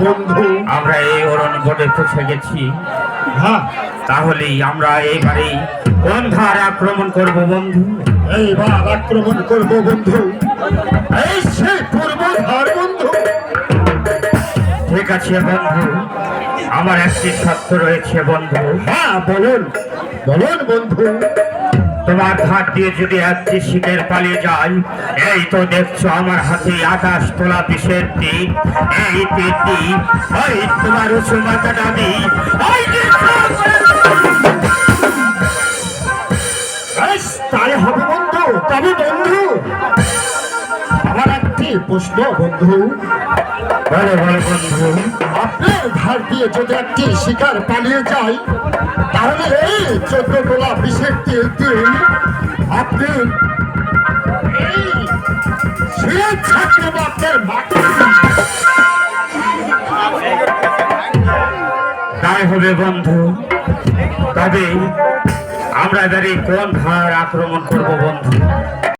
বন্ধু। আমরা এই অরণ্য বোর্ডে পৌঁছে গেছি। হ্যাঁ। তাহলেই আমরা এইবারেই কোন ধার আক্রমণ করব বন্ধু। এইবার আক্রমণ করব বন্ধু। এই বন্ধু। ঠিক আছে বন্ধু। আমার একটি শর্ত রয়েছে বন্ধু। হ্যাঁ বলুন। বলুন বন্ধু। তোমার ধার দিয়ে যদি একটি শীতের পালিয়ে যায়, এই তো দেখছ আমার হাতে আকাশ তোলা বিষের তোমার উঁচু মাথাটা দিই তাই হবে বন্ধু, তবে বন্ধু, আমার একটি প্রশ্ন বন্ধু। বলো বলো বন্ধু, আপনার ধার দিয়ে যদি একটি শিকার পালিয়ে যায়, তাহলে এই চোদ্দ তোলা বিষের তেল দিয়ে আপনি এই মাকে তাই হবে বন্ধু, তবে আমরা এবারে কোন ধার আক্রমণ করব বন্ধু?